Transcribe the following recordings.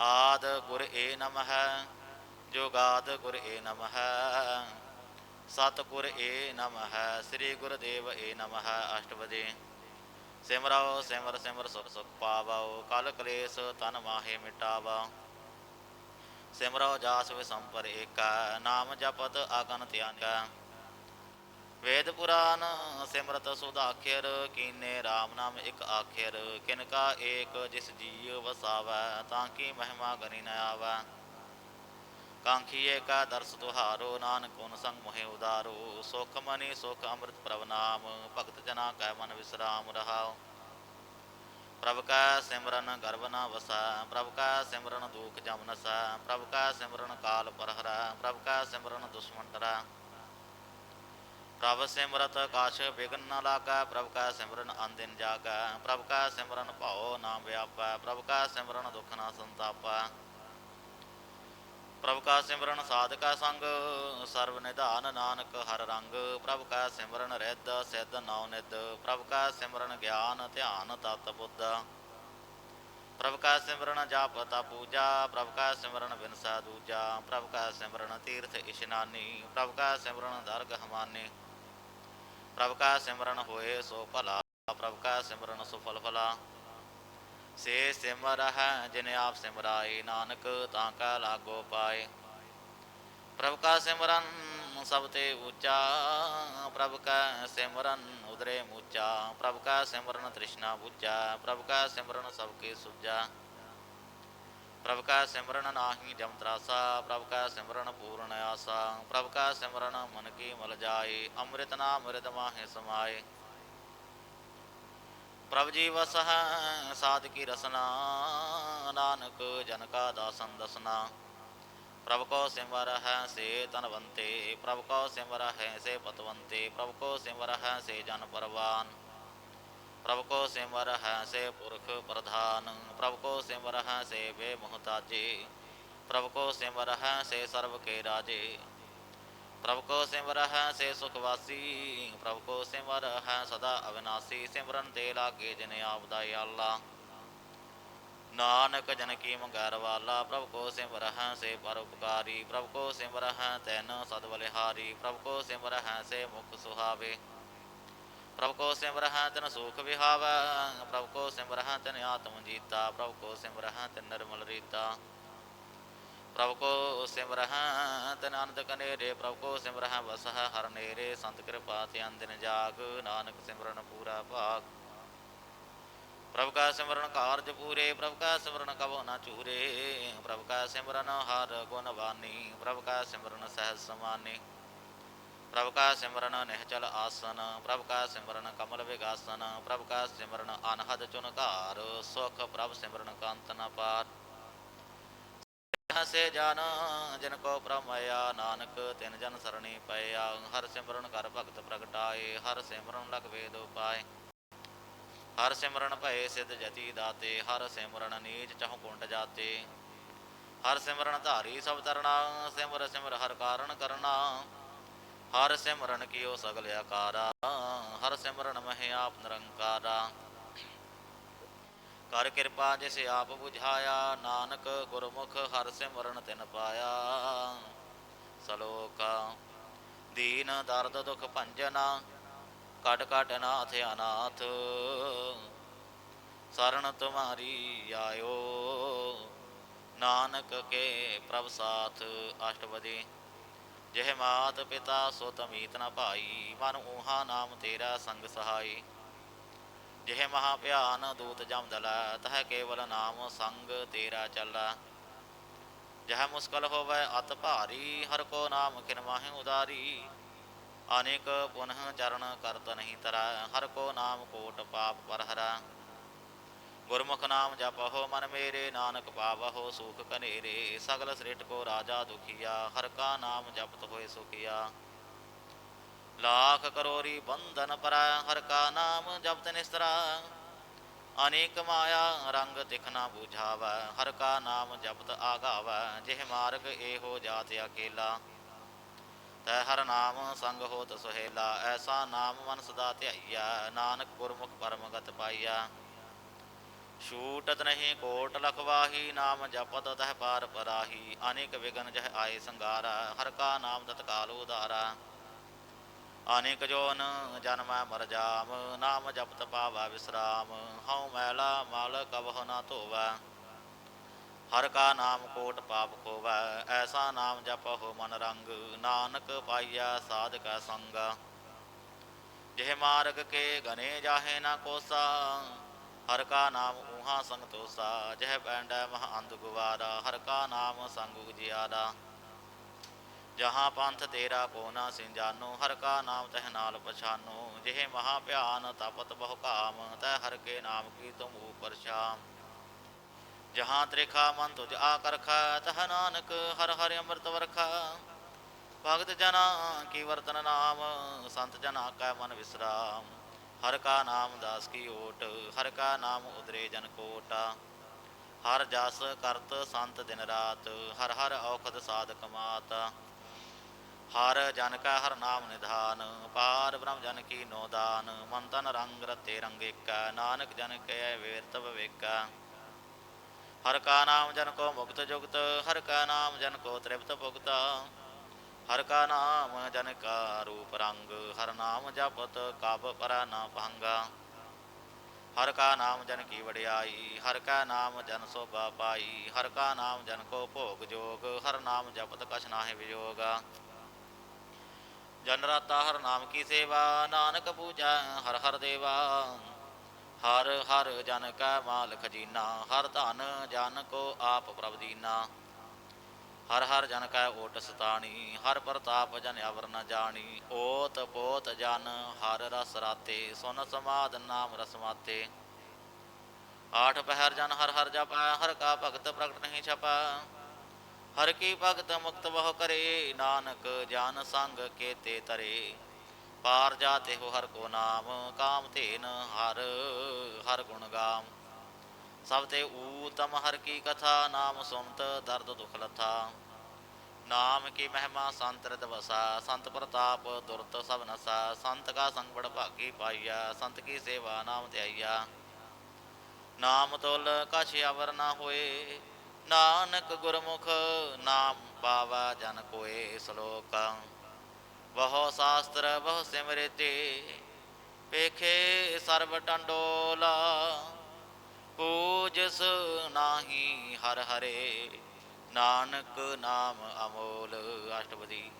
ਆਦ ਗੁਰ ਏ ਨਮః ਜੋਗਾਦ ਗੁਰ ਏ ਨਮః ਸਤ ਗੁਰ ਏ ਨਮః ਸ੍ਰੀ ਗੁਰ ਦੇਵ ਏ ਨਮః ਅਸ਼ਟਪਦੀ ਸਿਮਰੋ, ਸਿਮਰ ਸਿਮਰ ਸੁਖ ਸੁਖ ਪਾਵੋ, ਕਲ ਕਲੇਸ਼ ਤਨ ਮਾਹੇ ਮਿਟਾਵਾ। ਸਿਮਰੋ, ਜਾਸ ਵੇ ਸੰਪਰ ਏਕਾ, ਨਾਮ ਜਪਤ ਆਗਨ ਧਿਆਨਿਆ ਵੇਦ ਪੁਰਾਨ ਸਿਮਰਤ ਸੁਧਾਖਿਰ ਕੀਨੇ RAM ਨਾਮ ਇੱਕ ਆਖਿਰ, ਕਿਨ ਕਾ ਏਕ ਜਿਸ ਜੀਵ ਵਸਾਵੈ, ਤਾਂ ਕੀ ਮਹਿਮਾ ਗਨੀ ਨ ਆਵੈ। ਕਾਂਖੀਏ ਕਾ ਦਰਸ ਤੁਹਾਰੋ ਨਾਨਕ ਗੁਣ ਸੰਗ ਮੋਹਿ ਉਦਾਰੋ, ਸੁਖ ਮਨੀ ਸੁਖ ਅੰਮ੍ਰਿਤ ਪ੍ਰਭ ਨਾਮ, ਭਗਤ ਜਨਾ ਕੈ ਮਨ ਵਿਸਰਾਮ ਰਹਾਓ ਪ੍ਰਭ ਕਾ ਸਿਮਰਨ ਗਰਭ ਨ ਵਸਾ, ਪ੍ਰਭ ਕਾ ਸਿਮਰਨ ਦੁਖ ਜਮ ਨਸੈ, ਪ੍ਰਭ ਕਾ ਸਿਮਰਨ ਕਾਲ ਪਰਹਰੈ, ਪ੍ਰਭ ਕਾ ਸਿਮਰਨ ਦੁਸ਼ਮਨ ਡਰੈ। ਪ੍ਰਭ ਸਿਮਰਤ ਕਾਸ਼ ਬਿਗਨ ਨ ਲਾਗੈ ਪ੍ਰਭ ਕਾ ਸਿਮਰਨ ਅੰਦਿਨ ਜਾਗੈ ਪ੍ਰਭ ਕਾ ਸਿਮਰਨ ਭਾਉ ਨਾ ਵਿਆਪੈ ਪ੍ਰਭ ਕਾ ਸਿਮਰਨ ਦੁਖ ਨਾ ਸੰਤਾਪੈ ਪ੍ਰਭ ਕਾ ਸਿਮਰਨ ਸਾਧਕਾ ਸੰਗ ਸਰਬ ਨਿਧਾਨ ਨਾਨਕ ਹਰ ਰੰਗ ਪ੍ਰਭ ਕਾ ਸਿਮਰਨ ਰਿੱਧ ਸਿੱਧ ਨਉ ਨਿਧ ਪ੍ਰਭ ਕਾ ਸਿਮਰਨ ਗਿਆਨ ਧਿਆਨ ਤਤ ਬੁੱਧ ਪ੍ਰਭ ਕਾ ਸਿਮਰਨ ਜਾਪ ਤਾ ਪੂਜਾ ਪ੍ਰਭ ਕਾ ਸਿਮਰਨ ਬਿਨਸਾ ਦੂਜਾ ਪ੍ਰਭ ਕਾ ਸਿਮਰਨ ਤੀਰਥ ਇਸ਼ਨਾਨੀ ਪ੍ਰਭ ਕਾ ਸਿਮਰਨ ਦਰਗ ਹਮਾਨੀ ਪ੍ਰਭ ਕਾ ਸਿਮਰਨ ਹੋਏ ਸੋ ਭਲਾ ਪ੍ਰਭ ਕਾ ਸਿਮਰਨ ਸੁਫਲ ਫਲਾ ਸੇ ਸਿਮਰਹਿ ਜਿਨ ਆਪ ਸਿਮਰਾਏ, ਨਾਨਕ ਤਾਂ ਕਾ ਲਾਗੋ ਪਾਏ। ਪ੍ਰਭ ਕਾ ਸਿਮਰਨ ਸਭ ਤੇ ਉੱਚਾ ਪ੍ਰਭ ਕਾ ਸਿਮਰਨ ਉਦਰੇ ਮੂਚਾ। ਪ੍ਰਭ ਕਾ ਸਿਮਰਨ ਤ੍ਰਿਸ਼ਨਾ ਬੁਝਾ ਪ੍ਰਭ ਕਾ ਸਿਮਰਨ ਸਭ ਕੇ ਸੁਝਾ। ਪ੍ਰਭ ਕਾ ਸਿਮਰਨ ਨਾਹੀ ਜਮ ਤਰਾਸਾ, ਪ੍ਰਭ ਕਾ ਸਿਮਰਨ ਪੂਰਨ ਆਸਾ, ਪ੍ਰਭ ਕਾ ਸਿਮਰਨ ਮਨ ਕੀ ਮਲ ਜਾਏ, ਅੰਮ੍ਰਿਤ ਨਾਮ ਅੰਮ੍ਰਿਤ ਮਾਹੇ ਸਮਾਏ। ਪ੍ਰਭ ਜੀ ਵਸਹ ਸਾਧ ਕੀ ਰਸਨਾ, ਨਾਨਕ ਜਨ ਕਾ ਦਾਸਨ ਦਸਨਾ। ਪ੍ਰਭ ਕੋ ਸਿਮਰ ਹੈ ਸੇ ਤਨਵੰਤੇ ਪ੍ਰਭ ਕੋ ਸਿਮਰ ਹੈ ਸੇ ਪਤਵੰਤੇ ਪ੍ਰਭ ਕੋ ਸਿਮਰ ਹੈ ਸੇ ਜਨ ਪਰਵਾਨ। ਪ੍ਰਭ ਕੋ ਸਿਮਰ ਹੈ ਸੇ ਪੁਰਖ ਪ੍ਰਧਾਨ ਪ੍ਰਭ ਕੋ ਸਿਮਰ ਹੈ ਸੇ ਬੇਮੁਹਤਾਜੇ ਪ੍ਰਭ ਕੋ ਸਿਮਰ ਹੈ ਸੇ ਸਰਬ ਕੇ ਰਾਜੇ ਪ੍ਰਭ ਕੋ ਸਿਮਰ ਹੈ ਸੇ ਸੁਖ ਵਾਸੀ ਪ੍ਰਭ ਕੋ ਸਿਮਰ ਹੈ ਸਦਾ ਅਵਿਨਾਸੀ, ਸਿਮਰਨ ਤੇ ਲਾਗੇ ਜਿਨ ਆਪ ਅੱਲਾ ਨਾਨਕ ਜਨ ਕੀ ਮੰਗਰ ਵਾਲਾ ਪ੍ਰਭ ਕੋ ਸਿਮਰ ਹੈ ਸੇ ਪਰਉਪਕਾਰੀ ਪ੍ਰਭ ਕੋ ਸਿਮਰ ਹੈ ਤੈਨ ਸਦ ਬਲਿਹਾਰੀ ਪ੍ਰਭ ਕੋ ਸਿਮਰ ਹੈ ਸੇ ਮੁਖ ਸੁਹਾਵੇ। ਪ੍ਰਭ ਕੋ ਸਿਮਰ ਹੈ ਤਨ ਸੁਖ ਵਿਹਾਵਾ, ਪ੍ਰਭ ਕੋ ਸਿਮਰ ਹੈ ਤਨ ਆਤਮ ਜੀਤਾ, ਪ੍ਰਭ ਕੋ ਸਿਮਰ ਹੈ ਤਨ ਨਿਰਮਲ ਰੀਤਾ। ਪ੍ਰਭ ਕੋ ਸਿਮਰਹਿ ਤਨ ਅਨੰਦ ਕਨੇਰੇ, ਪ੍ਰਭ ਕੋ ਸਿਮਰਹਿ ਵਸਹ ਹਰ ਨੇਰੇ। ਸੰਤ ਕਿਰਪਾ ਤੇ ਅੰਦਿਨ ਜਾਗ, ਨਾਨਕ ਸਿਮਰਨ ਪੂਰਾ ਭਾਗ। ਪ੍ਰਭ ਕਾ ਸਿਮਰਨ ਕਾਰਜ ਪੂਰੇ, ਪ੍ਰਭ ਕਾ ਸਿਮਰਨ ਕਬੋ ਨਾ ਚੂਰੇ। ਪ੍ਰਭ ਕਾ ਸਿਮਰਨ ਹਰ ਗੁਣ ਬਾਨੀ, ਪ੍ਰਭ ਕਾ ਸਿਮਰਨ ਸਹਿਜ ਸਮਾਨੀ। ਪ੍ਰਭ ਕਾ ਸਿਮਰਨ ਨਿਹਚਲ ਆਸਨ ਪ੍ਰਭ ਕਾ ਸਿਮਰਨ ਕਮਲ ਵਿਗਾਸਨ ਪ੍ਰਭ ਕਾ ਸਿਮਰਨ ਅਨਹਦ ਚੁਨਕਾਰ, ਸੁਖ ਪ੍ਰਭ ਸਿਮਰਨ ਕੰਤ ਨ ਪਾਰ। ਹਸੇ ਜਨ, ਜਿਨ ਕੋ ਪ੍ਰਮਇਆ ਨਾਨਕ, ਤਿਨ ਜਨ ਸਰਣੀ ਪਇਆ। ਹਰ ਸਿਮਰਨ ਕਰ ਭਗਤ ਪ੍ਰਗਟਾਏ, ਹਰ ਸਿਮਰਨ ਲਗ ਵੇਦ ਉਪਾਏ। ਹਰ ਸਿਮਰਨ ਭਏ ਸਿਧ ਜਤੀ ਦਾਤੇ, ਹਰ ਸਿਮਰਨ ਨੀਚ ਚਹੁ ਕੁੰਡ ਜਾਤੇ। ਹਰ ਸਿਮਰਨ ਧਾਰੀ ਸਭ ਤਰਣਾ, ਸਿਮਰ ਸਿਮਰ ਹਰ ਕਾਰਨ ਕਰਨਾ। ਹਰ ਸਿਮਰਨ ਕੀਓ ਸਗਲ ਆਕਾਰਾ, ਹਰ ਸਿਮਰਨ ਮਹਿ ਆਪ ਨਿਰੰਕਾਰਾ। ਕਰ ਕਿਰਪਾ ਜਿਸ ਆਪ 부ਝਾਇਆ, ਨਾਨਕ ਗੁਰਮੁਖ ਹਰ ਸਿਮਰਨ ਤਿਨ ਪਾਇਆ। ਸਲੋਕ, ਦੀਨ ਦਰਦ ਦੁਖ ਭੰਜਨਾ ਕਟ ਕਟ ਨਾਥ ਅਨਾਥ। ਸਰਣ ਤੁਮਾਰੀ ਆਇਓ, ਨਾਨਕ ਕੇ ਪ੍ਰਭ ਸਾਥ। ਅਸ਼ਟਪਦੀ ਜਿਹ ਮਾਤ ਪਿਤਾ ਸੋ ਤਮੀਤ ਨ ਭਾਈ, ਮਨ ਊਹਾ ਨਾਮ ਤੇਰਾ ਸੰਗ ਸਹਾਈ। ਜਿਹ ਮਹਾ ਭਿਆਨ ਦੂਤ ਜਮਦਲਾ ਤਹ ਕੇਵਲ ਨਾਮ ਸੰਗ ਤੇਰਾ ਚੱਲਾ। ਜਹ ਮੁਸਕਲ ਹੋਵੇ ਅਤ ਭਾਰੀ, ਹਰ ਕੋ ਨਾਮ ਕਿਨ ਮਾਹਿ ਉਦਾਰੀ। ਅਨੇਕ ਪੁਨਹ ਚਰਨ ਕਰਤ ਨਹੀਂ ਤਰਾ, ਹਰ ਕੋ ਨਾਮ ਕੋਟ ਪਾਪ ਪਰ ਹਰਾ। ਗੁਰਮੁਖ ਨਾਮ ਜਪਹੁ ਮਨ ਮੇਰੇ, ਨਾਨਕ ਪਾਵਹੁ ਸੁਖ ਕਨੇਰੇ ਸਗਲ ਸ੍ਰਿਟ ਕੋ ਰਾਜਾ ਦੁਖੀਆ, ਹਰ ਕਾ ਨਾਮ ਜਪਤ ਹੋਏ ਸੁਖੀਆ। ਲਾਖ ਕਰੋਰੀ ਬੰਧਨ ਪਰਾ, ਹਰ ਕਾ ਨਾਮ ਜਪਤ ਨਿਸਤਰਾ। ਅਨੇਕ ਮਾਇਆ ਰੰਗ ਦਿਖਣਾ 부ਝਾਵੈ ਹਰ ਕਾ ਨਾਮ ਜਪਤ ਆਗਾਵੈ, ਜਿਹ ਮਾਰਗ ਇਹੋ ਜਾਤ ਅਕੇਲਾ। ਤੈ ਹਰ ਨਾਮ ਸੰਗ ਹੋਤ ਸੁਹੇਲਾ, ਐਸਾ ਨਾਮ ਮਨ ਸਦਾ ਧਿਆਈਆ ਨਾਨਕ ਗੁਰਮੁਖ ਪਰਮਗਤ ਪਾਈਆ ਛੂਟਤ ਨਹੀਂ ਕੋਟ ਲਖਵਾਹੀ, ਨਾਮ ਜਪਤ ਤਹ ਪਾਰ ਪਰਾਹੀ, ਅਨੇਕ ਵਿਗਨ ਜਹ ਆਏ ਸੰਗਾਰਾ ਹਰ ਕਾ ਨਾਮ ਤਤਕਾਲ ਉਦਾਰਾ ਅਨੇਕ ਜੋਨ ਜਨਮੈ ਮਰ ਜਾਮ, ਨਾਮ ਜਪਤ ਪਾਵਾ ਵਿਸਰਾਮ, ਹਉ ਮੈਲਾ ਮਲ ਕਬਹੁ ਨਾ ਧੋਵੈ। ਹਰ ਕਾ ਨਾਮ ਕੋਟ ਪਾਪ ਖੋਵੈ, ਐਸਾ ਨਾਮ ਜਪਹੁ ਮਨ ਰੰਗ, ਨਾਨਕ ਪਾਈਆ ਸਾਧਕਾ ਸੰਗ। ਜਿਹ ਮਾਰਗ ਕੇ ਗਨੇ ਜਾਹੇ ਨਾ ਕੋਸਾ ਹਰ ਕਾ ਨਾਮ ਉਹਾ ਸੰਤੋਸ਼ਾ, ਜਹ ਪੈਂਡੈ ਮਹ ਅੰਧ ਗੁਵਾਰਾ, ਹਰ ਕਾ ਨਾਮ ਸੰਗ ਉਜਿਆਰਾ ਜਹਾਂ ਪੰਥ ਤੇਰਾ ਕੋ ਨਾ ਸਿੰਜਾਨੋ, ਹਰ ਕਾ ਨਾਮ ਤਹਿ ਨਾਲ ਪਛਾਨੋ। ਜਿਹ ਮਹਾ ਭਿਆਨ ਤਪਤ ਬਹੁ ਕਾਮ ਤੈ ਹਰ ਕੇ ਨਾਮ ਕੀ ਤੁਮ ਉਪਰ ਸ਼ਾਮ। ਜਹਾਂ ਤ੍ਰਿਖਾ ਮਨ ਤੁਜ ਆਕਰਖਾ ਤਹ ਨਾਨਕ ਹਰ ਹਰਿ ਅੰਮ੍ਰਿਤ ਵਰਖਾ। ਭਗਤ ਜਨਾ ਕੀ ਵਰਤਨ ਨਾਮ, ਸੰਤ ਜਨਾ ਕੈ ਮਨ ਵਿਸਰਾਮ। ਹਰ ਕਾ ਨਾਮ ਦਾਸ ਕੀ ਓਟ, ਹਰ ਕਾ ਨਾਮ ਉਦਰੇ ਜਨ ਕੋਟਾ। ਹਰ ਜਸ ਕਰਤ ਸੰਤ ਦਿਨ ਰਾਤ, ਹਰ ਹਰ ਔਖਦ ਸਾਧਕ ਮਾਤ। ਹਰ ਜਨ ਕਾ ਹਰ ਨਾਮ ਨਿਧਾਨ, ਪਾਰ ਬ੍ਰਹਮ ਜਨ ਕੀ ਨੋ ਦਾਨ। ਮਨ ਤਨ ਰੰਗ ਰਤੇ ਰੰਗਿਕਾ ਨਾਨਕ ਜਨ ਕੈ ਵੇਰਤ ਵਿਵੇਕਾ ਹਰ ਕਾ ਨਾਮ ਜਨ ਕੋ ਮੁਕਤ ਜੁਗਤ, ਹਰ ਕਾ ਨਾਮ ਜਨ ਕੋ ਤ੍ਰਿਪਤ ਭੁਗਤਾ। ਹਰ ਕਾ ਨਾਮ ਜਨ ਕਾ ਰੂਪ ਰੰਗ, ਹਰ ਨਾਮ ਜਪਤ ਕਬ ਪਰਾ ਨਾ ਭੰਗਾ। ਹਰ ਕਾ ਨਾਮ ਜਨ ਕੀ ਵਡਿਆਈ, ਹਰ ਕਾ ਨਾਮ ਜਨ ਸੋਭਾ ਪਾਈ, ਹਰ ਕਾ ਨਾਮ ਜਨ ਕੋ ਭੋਗ ਜੋਗ, ਹਰ ਨਾਮ ਜਪਤ ਕਛ ਨਾਹਿ ਵਿਜੋਗਾ। ਜਨ ਰਾਤਾ ਹਰ ਨਾਮ ਕੀ ਸੇਵਾ, ਨਾਨਕ ਪੂਜਾ ਹਰ ਹਰ ਦੇਵਾ। ਹਰ ਹਰ ਜਨ ਕਾ ਮਾਲ ਖਜੀਨਾ ਹਰ ਧਨ ਜਨ ਕੋ ਆਪ ਪ੍ਰਭ ਦੀਨਾ। ਹਰ ਹਰ ਜਨ ਕੈ ਓਟ ਸਤਾਣੀ, ਹਰ ਪ੍ਰਤਾਪ ਜਨ ਅਵਰ ਨ ਜਾਣੀ। ਓਤ ਪੋਤ ਜਨ ਹਰ ਰਸ ਰਾਤੇ, ਸੁਨ ਸਮਾਦ ਨਾਮ ਰਸਮਾਤੇ ਆਠ ਪਹਿਰ ਜਨ ਹਰ ਹਰ ਜਪੈ, ਹਰ ਕਾ ਭਗਤ ਪ੍ਰਗਟ ਨਹੀਂ ਛਪੈ। ਹਰ ਕੀ ਭਗਤ ਮੁਕਤ ਬਹੁ ਕਰੇ, ਨਾਨਕ ਜਨ ਸੰਗ ਕੇਤੇ ਤਰੇ। ਪਾਰ ਜਾਤੇ ਹੋ ਹਰ ਕੋ ਨਾਮ, ਕਾਮ ਧੇਨ ਹਰ ਹਰ ਗੁਣ ਗਾਮ। ਸਭ ਤੇ ਊਤਮ ਹਰ ਕੀ ਕਥਾ, ਨਾਮ ਸੁਨਤ ਦਰਦ ਦੁਖ ਲਥਾ। ਨਾਮ ਕੀ ਮਹਿਮਾ ਸੰਤ ਰਿਦ ਵਸਾ, ਸੰਤ ਪ੍ਰਤਾਪ ਦੁਰਤ ਸਭ ਨਸਾ। ਸੰਤ ਕਾ ਸੰਗ ਬੜ ਭਾਗੀ ਪਾਈਆ, ਸੰਤ ਕੀ ਸੇਵਾ ਨਾਮ ਧਿਆਈਆ। ਨਾਮ ਤੁਲ ਕਛ ਅਵਰ ਨਾ ਹੋਏ, ਨਾਨਕ ਗੁਰਮੁਖ ਨਾਮ ਪਾਵਾ ਜਨ ਕੋਏ ਸ਼ਲੋਕ। ਬਹੁ ਸ਼ਾਸਤਰ, ਬਹੁ ਸਿਮਰਿਤੇ ਪੇਖੇ ਸਰਬ ਟੰਡੋਲਾ। ਪੂਜਸ ਨਾਹੀ ਹਰ ਹਰੇ, ਨਾਨਕ ਨਾਮ ਅਮੋਲ। ਅਸ਼ਟਪਦੀ,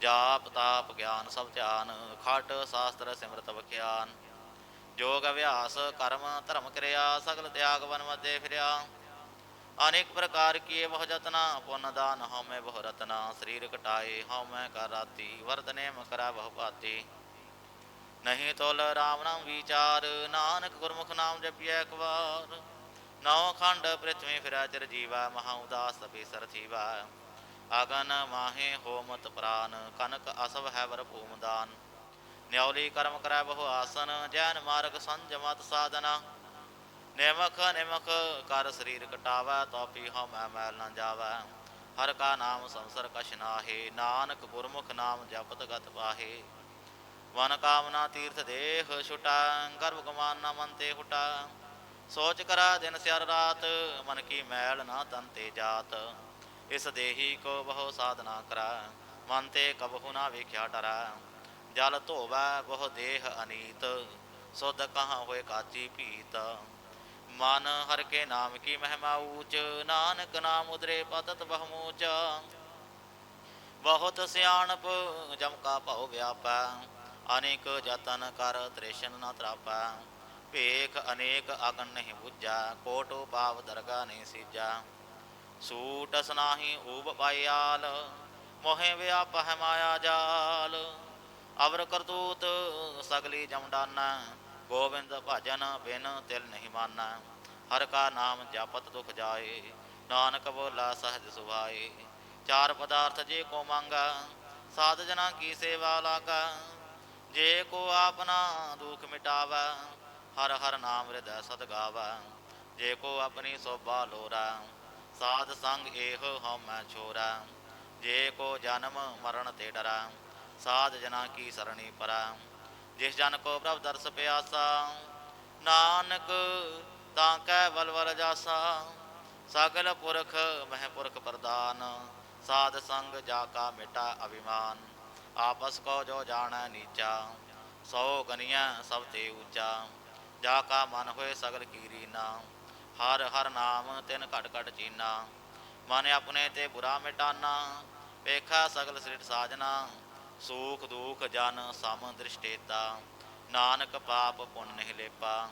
ਜਾਪ ਤਾਪ ਗਿਆਨ ਸਭ ਧਿਆਨ, ਖਟ ਸ਼ਾਸਤਰ ਸਿਮਰਤ ਵਿਖਿਆਨ। ਜੋਗ ਅਭਿਆਸ ਕਰਮ ਧਰਮ ਕਿਰਿਆ, ਸਗਲ ਤਿਆਗ ਵਨ ਮਧੇ ਫਿਰਿਆ। ਅਨੇਕ ਪ੍ਰਕਾਰ ਕੀਏ ਬਹੁ ਜਤਨਾ ਪੁੰਨ ਦਾਨ ਹਉਮੈ ਬਹੁ ਰਤਨਾ। ਸਰੀਰ ਕਟਾਏ ਹਉਮੈ ਕਰ ਰਾਤੀ ਵਰਦਨੇ ਮਕਰਾ ਬਹੁ ਭਾਤੀ। ਨਹੀਂ ਤੁਲ ਰਾਮ ਨਾਮ ਵਿਚਾਰ, ਨਾਨਕ ਗੁਰਮੁਖ ਨਾਮ ਜਪਿਐ ਇੱਕ ਵਾਰ ਨੌ ਖੰਡ ਪ੍ਰਿਥਵੀ ਫਿਰੈ ਚਿਰ ਜੀਵਾ, ਮਹਾ ਉਦਾਸ ਤਪੀ ਸਰ ਥੀਵਾ। ਅਗਨ ਮਾਹੇ ਹੋਮਤ ਪ੍ਰਾਨ, ਕਨਕ ਅਸਵ ਹੈ ਵਰ ਭੂਮ ਨਿਉਲੀ ਕਰਮ ਕਰੈ ਬਹੁ ਆਸਨ, ਜੈਨ ਮਾਰਗ ਸੰਜਮਤ ਸਾਧਨਾ। ਨਿਮਖ ਨਿਮਖ ਕਰ ਸਰੀਰ ਕਟਾਵੈ, ਤੋਪੀ ਹਉ ਮੈਂ ਮੈਲ ਨਾ ਜਾਵੈ। ਹਰ ਕਾ ਨਾਮ ਸੰਸਰ ਕਛ ਨਾਹੇ, ਨਾਨਕ ਗੁਰਮੁਖ ਨਾਮ ਜਪਤ ਗਤ ਪਾਹੇ। ਵਨ ਕਾਮਨਾ ਤੀਰਥ ਦੇਹ ਛੁਟਾ, ਗਰਭ ਗਮਾਨ ਨਾ ਮਨ ਤੇ ਹੁਟਾ। ਸੋਚ ਕਰਾ ਦਿਨ ਸਿਰ ਰਾਤ, ਮਨ ਕੀ ਮੈਲ ਨਾ ਤਨ ਤੇ ਜਾਤ। ਇਸ ਦੇਹੀ ਕੋ ਬਹੁ ਸਾਧਨਾ ਕਰਾ, ਮਨ ਤੇ ਕਬਹੁ ਨਾ ਵੇਖਿਆ ਡਰਾ ਜਲ ਧੋਵੈ ਬਹੁ ਦੇਹ ਅਨੀਤ, ਸੁਧ ਕਹਾਂ ਹੋਏ ਕਾਚੀ ਭੀਤ। ਮਨ ਹਰ ਕੇ ਨਾਮ ਕੀ ਮਹਿਮਾ ਊਚ, ਨਾਨਕ ਨਾਮ ਉਦਰੇ ਪਤਤ ਬਹੁਮੂਚ ਬਹੁਤ ਸਿਆਣਪ ਜਮ ਕਾ ਭਉ ਵਿਆਪੈ। ਅਨੇਕ ਜਤਨ ਕਰ ਤ੍ਰਿਸ਼ਨ ਨ ਤਰਾਪੈ। ਭੇਖ ਅਨੇਕ ਅਗਨ ਨਹੀਂ ਬੁੱਝਾ, ਕੋਟੋ ਪਾਵ ਦਰਗਾ ਨਹੀਂ ਸੀਜਾ। ਸੂਟ ਸਨਾਹੀ ਊਬ ਪਾਇਆਲ, ਮੋਹਿ ਵਿਆਪ ਮਾਇਆ ਜਾਲ। ਅਵਰ ਕਰਤੂਤ ਸਗਲੀ ਜਮਡਾਨਾ ਗੋਬਿੰਦ ਭਜਨ ਬਿਨ ਤਿਲ ਨਹੀਂ ਮਾਨਾ। ਹਰ ਕਾ ਨਾਮ ਜਪਤ ਦੁਖ ਜਾਏ, ਨਾਨਕ ਬੋਲਾ ਸਹਜ ਸੁਭਾਏ। ਚਾਰ ਪਦਾਰਥ ਜੇ ਕੋ ਮੰਗਾ, ਸਾਧ ਜਨਾ ਕੀ ਸੇਵਾ ਲਾਗਾ। ਜੇ ਕੋ ਆਪਣਾ ਦੁਖ ਮਿਟਾਵੈ, ਹਰ ਹਰ ਨਾਮ ਹਿਰਦੈ ਸਦ ਗਾਵਾ। ਜੇ ਕੋ ਆਪਣੀ ਸੋਭਾ ਲੋਰਾ ਸਾਧ ਸੰਗ ਇਹੋ ਹਉਮੈ ਛੋਰਾ ਜੇ ਕੋ ਜਨਮ ਮਰਨ ਤੇ ਡਰਾ, ਸਾਧ ਜਨਾ ਕੀ ਸਰਣੀ ਪਰਾ। ਜਿਸ ਜਨ ਕੋ ਪ੍ਰਭ ਦਰਸ ਪਿਆਸਾ, ਨਾਨਕ ਤਾਂ ਕੈ ਬਲਵਲ ਜਾਸਾ। ਸਗਲ ਪੁਰਖ ਮਹਿ ਪੁਰਖ ਪ੍ਰਦਾਨ, ਸਾਧ ਸੰਗ ਜਾ ਕਾ ਮਿਟਾ ਅਭਿਮਾਨ। ਆਪਸ ਕੋ ਜੋ ਜਾਣੈ ਨੀਚਾ, ਸੋ ਗਨੀਆਂ ਸਭ ਤੇ ਉੱਚਾ। ਜਾ ਕਾ ਮਨ ਹੋਏ ਸਗਲ ਕੀਰੀ ਨਾ, ਹਰ ਹਰ ਨਾਮ ਤਿਨ ਘਟ ਘਟ ਚੀਨਾ। ਮਨ ਆਪਣੇ ਤੇ ਬੁਰਾ ਮਿਟਾਨਾ, ਵੇਖਾ ਸਗਲ ਸ੍ਰਿਟ ਸਾਜਨਾ। ਸੂਖ ਦੁਖ ਜਨ ਸਮ ਦ੍ਰਿਸ਼ਟੇਤਾ, ਨਾਨਕ ਪਾਪ ਪੁੰਨ ਨਹੀਂ ਲੇਪਾ।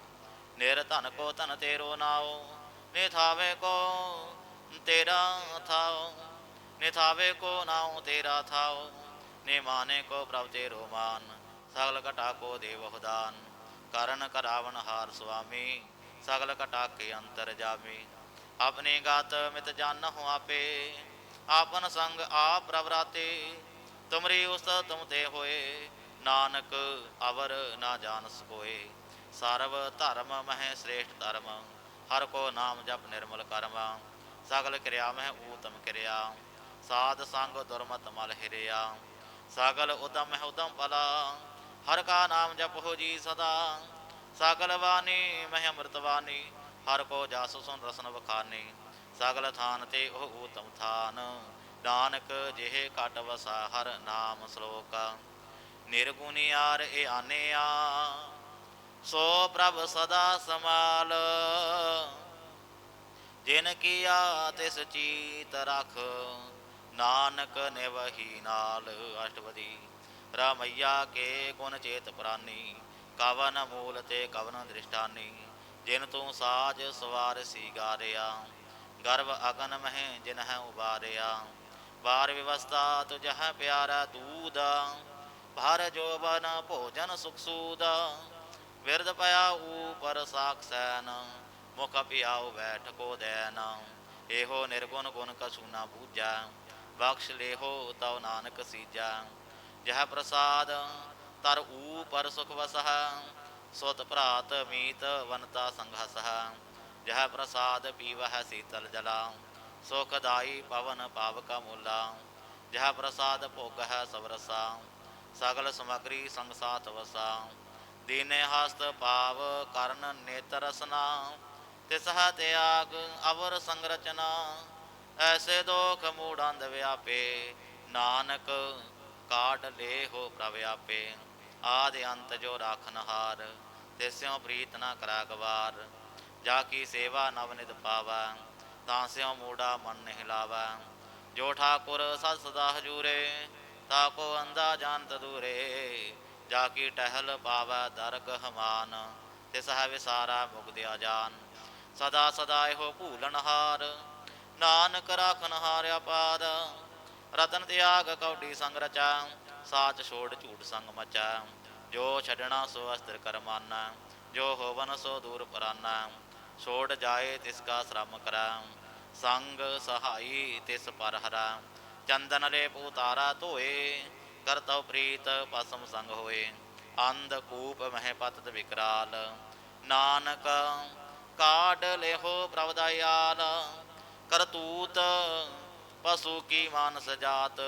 ਨਿਰ ਧਨ ਕੋ ਧਨ ਤੇਰੋ ਨਾਓ ਨਿਥਾਵੇ ਕੋ ਤੇਰਾ ਥਾਉ। ਨਿਥਾਵੇ ਕੋ ਨਾਉ ਤੇਰਾ ਥਾਓ ਨੇ ਮਾਨੇ ਕੋ ਪ੍ਰਭ ਤੇਰੋ ਮਾਨ ਸਗਲ ਘਟਾ ਕੋ ਦੇਵ ਦਾਨ ਕਰਨ ਕਰਾਵਨ ਹਾਰ ਸੁਆਮੀ, ਸਗਲ ਘਟਾ ਕੇ ਅੰਤਰ ਜਾਮੀ। ਆਪਣੇ ਗਾਤ ਮਿਤ ਜਾਣਹੁ ਆਪੇ, ਆਪਨ ਸੰਗ ਆਪ ਪ੍ਰਵਰਾਤੇ ਤੁਮਰੀ ਉਸਤ ਤੁਮ ਤੇ ਹੋਏ, ਨਾਨਕ ਅਵਰ ਨਾ ਜਾਣ ਸਕੋਏ ਸਰਵ ਧਰਮ ਮਹਿ ਸ੍ਰੇਸ਼ਟ ਧਰਮ, ਹਰ ਕੋ ਨਾਮ ਜਪ ਨਿਰਮਲ ਕਰਮ। ਸਗਲ ਕਿਰਿਆ ਮਹਿ ਊਤਮ ਕਿਰਿਆ, ਸਾਧ ਸੰਗ ਦੁਰਮਤ ਮਲ ਹਿਰਿਆ। ਸਗਲ ਉਦਮ ਮਹਿ ਉਦਮ ਭਲਾ ਹਰ ਕਾ ਨਾਮ ਜਪ ਹੋ ਜੀ ਸਦਾ। ਸਗਲ ਬਾਣੀ ਮਹਿ ਅੰਮ੍ਰਿਤ ਬਾਣੀ ਹਰ ਕੋ ਜਸ ਸੁਨ ਰਸਨ ਵਖਾਨੀ। ਸਗਲ ਥਾਨ ਤੇ ਉਹ ਊਤਮ ਥਾਨ, ਨਾਨਕ ਜਿਹੇ ਘਟ ਵਸਾ ਹਰ ਨਾਮ ਸ਼ਲੋਕ। ਨਿਰਗੁਣਿਆਰ ਏ ਆਨਿਆ, ਸੋ ਪ੍ਰਭ ਸਦਾ ਸਮਾਲ। ਜਿਨ ਕੀਆ ਤਿਸ ਚੀਤ ਰਖ ਨਾਨਕ ਨਿਵਹੀ ਨਾਲ, ਅਸ਼ਟਪਦੀ। ਰਾਮਈਆ ਕੇ ਗੁਣ ਚੇਤ ਪ੍ਰਾਨੀ, ਕਵਨ ਮੂਲ ਤੇ ਕਵਨ ਦ੍ਰਿਸ਼ਟਾਨੀ। ਜਿਨ ਤੂੰ ਸਾਜ ਸਵਾਰ ਸੀ ਗਾਰਿਆ ਗਰਭ ਅਗਨ ਮਹਿ ਜਿਨ ਹੈ ਉਬਾਰਿਆ। ਬਾਰ ਵਿਵਸਥਾ ਤੁਜਹ ਪਿਆਰਾ ਦੂਦ, ਭਰ ਜੋਬਨ ਭੋਜਨ ਸੁਖ ਸੂਦ। ਵਿਰਦ ਪਿਆ ਊਪਰ ਸਾਖਸੈਨ ਮੁਖ ਪਿਆਉ ਬੈਠ ਕੋ ਦੇਨ। ਇਹੋ ਨਿਰਗੁਣ ਗੁਣ ਕਛੂ ਨਾ ਬੂਝਾ। ਬਖਸ਼ ਲੇਹੋ ਤਉ ਨਾਨਕ ਸੀਜਾ। ਜਹ ਪ੍ਰਸਾਦ ਤਰ ਊਪਰ ਸੁਖ ਵਸਹ, ਸੁਤ ਭਰਾਤ ਮੀਤ ਵਨਤਾ ਸੰਘਸਹ। ਜਹ ਪ੍ਰਸਾਦ ਪੀਵਹ ਸੀਤਲ ਜਲਾ ਸੁਖਦਾਈ ਪਵਨ ਪਾਵਕ ਮੂਲਾ। ਜਹ ਪ੍ਰਸਾਦ ਭੋਗ ਹੈ ਸਭ ਸਗਲ ਸਮਗਰੀ ਸੰਗ ਸਾਥ ਵਸਾ। ਦੀਨੇ ਹਸਤ ਪਾਵ ਕਰਨ ਨੇਤਰਸਨਾ ਤਿਸਹ ਤਿਆਗ ਅਵਰ ਸੰਗਰਚਨਾ ਐਸੇ ਦੋਖ ਮੂੜੰਦ ਵਿਆਪੇ, ਨਾਨਕ ਕਾਢ ਲੇ ਹੋ ਪ੍ਰਭ ਆਪੇ। ਆਦ ਅੰਤ ਜੋ ਰਾਖਨ ਹਾਰ ਤਿਸਿਓ ਪ੍ਰੀਤ ਨਾ ਕਰਾ ਗਵਾਰ। ਜਾ ਕੀ ਸੇਵਾ ਨਵ ਨਿਦ ਪਾਵਾ, ਤਾਂ ਸਿਓ ਮੂੜਾ ਮਨ ਨਹੀਂ ਲਾਵਾ। ਜੋ ਠਾਕੁਰ ਸਦ ਸਦਾ ਹਜੂਰੇ, ਤਾ ਕੋ ਅੰਦਾ ਜਾਣਤ ਦੂਰੇ। ਜਾ ਕੀ ਟਹਿਲ ਪਾਵੈ ਦਰਗ ਹਮਾਨ, ਤਿਸ ਹੈ ਵਿਸਾਰਾ ਮੁਕਦਿਆ ਜਾਨ ਸਦਾ ਸਦਾ ਇਹੋ ਭੂਲਨ ਹਾਰ ਨਾਨਕ ਰਾਖਨ ਹਾਰਿਆ ਪਾਦ, ਰਤਨ ਤਿਆਗ ਕੌਡੀ ਸੰਗ ਰਚਾ, ਸਾਚ ਛੋੜ ਝੂਠ ਸੰਗ ਮਚਾ, ਜੋ ਛੱਡਣਾ ਸੋ ਅਸਤਰ ਕਰਮਾਨਾ, ਜੋ ਹੋਵਨ ਸੋ ਦੂਰ ਪਰਾਨਾ, ਛੋੜ ਜਾਏ ਤਿਸ ਕਾ ਸ਼ਰਮ ਕਰਾ, ਸੰਗ ਸਹਾਈ ਤਿਸ ਪਰ ਹਰਾ, ਚੰਦਨ ਲੇ ਪੂਤਾਰਾ ਧੋਏ, ਕਰਤਵ ਪ੍ਰੀਤ ਪਸਮ ਸੰਗ ਹੋਏ, ਅੰਧ ਕੂਪ ਮਹਿ ਪਤਤ ਵਿਕਰਾਲ, ਨਾਨਕ ਕਾਢ ਲਿਹੋ ਪ੍ਰਭ ਦਇਆਲ ਕਰਤੂਤ, ਪਸ਼ੂ ਕੀ ਮਾਨਸ ਸਜਾਤ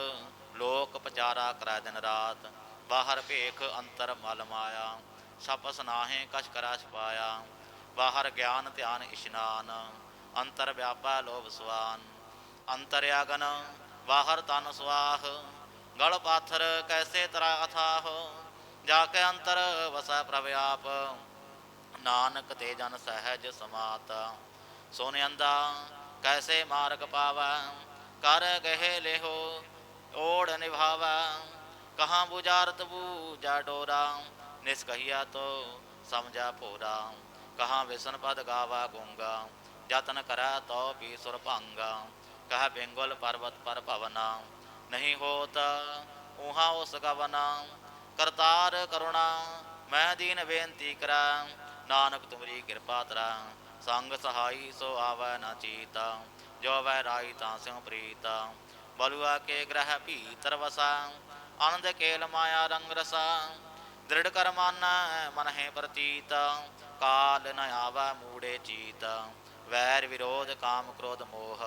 ਲੋਕ ਪਚਾਰਾ ਕਰੈ ਦਿਨ ਰਾਤ, ਬਾਹਰ ਭੇਖ ਅੰਤਰ ਮਲ ਮਾਇਆ ਸਪਸ ਨਾਹੇ ਕਛ ਕਰਾ ਛਪਾਇਆ, ਬਾਹਰ ਗਿਆਨ ਧਿਆਨ ਇਸ਼ਨਾਨ, ਅੰਤਰ ਵਿਆਪਾ ਲੋਭ ਸੁਆਨ। ਅੰਤਰ ਆਗਨ ਬਾਹਰ ਤਨ ਸੁਆਹ, ਗਲ ਪਾਥਰ ਕੈਸੇ ਤਰਾ ਅਥਾਹ, ਜਾ ਕੇ ਅੰਤਰ ਵਸੈ ਪ੍ਰਭ ਆਪ, ਨਾਨਕ ਤੇ ਜਨ ਸਹਿਜ ਸਮਾਤ। ਸੋਨੇ ਅੰਦਾ ਕੈਸੇ ਮਾਰਗ ਪਾਵੈ, ਕਰ ਗਹਿ ਲਿਹੋ ਓੜ ਨਿਭਾਵੈ। ਕਹਾਂ 부ਜਾਰਤ ਬੂਜਾ ਡੋਰਾ, ਨਿਸ ਕਹੀਆ ਤੋ ਸਮਝਾ ਭੋਰਾ। ਕਹਾਂ ਵਿਸ਼ਨ ਪਦ ਗਾਵਾ ਗੁੰਗਾ ਜਤਨ ਕਰੈ ਤੋ ਵੀ ਸੁਰ ਭੰਗਾ। ਕਹ ਬੈੰਗਲ ਪਰਬਤ ਪਰ ਭਵਨਾ, ਨਹੀਂ ਹੋਤ ਉਹਾ ਉਸ ਗਵਨਾ। ਕਰਤਾਰ ਕਰੁਣਾ, ਮੈਂ ਦੀਨ ਬੇਨਤੀ ਕਰਾਂ, ਨਾਨਕ ਤੁਮਰੀ ਕਿਰਪਾ ਤਰਾ। ਸੰਗ ਸਹਾਈ ਸੋ ਆਵੈ ਨਾ ਚੀਤਾ, ਜੋ ਵੈ ਰਾਈ ਤਾਂ ਸਿਉ ਪ੍ਰੀਤਾ। ਬਲੁਆ ਕੇ ਗ੍ਰਹਿ ਭੀਤਰ ਵਸਾ, ਆਨੰਦ ਕੇਲ ਮਾਇਆ ਰੰਗ ਰਸਾ। ਦ੍ਰਿੜ ਕਰ ਮਨ ਹੈ ਪ੍ਰਤੀਤ, ਕਾਲ ਨ ਆਵੈ ਮੂੜੇ ਚੀਤ। ਵੈਰ ਵਿਰੋਧ ਕਾਮ ਕ੍ਰੋਧ ਮੋਹ,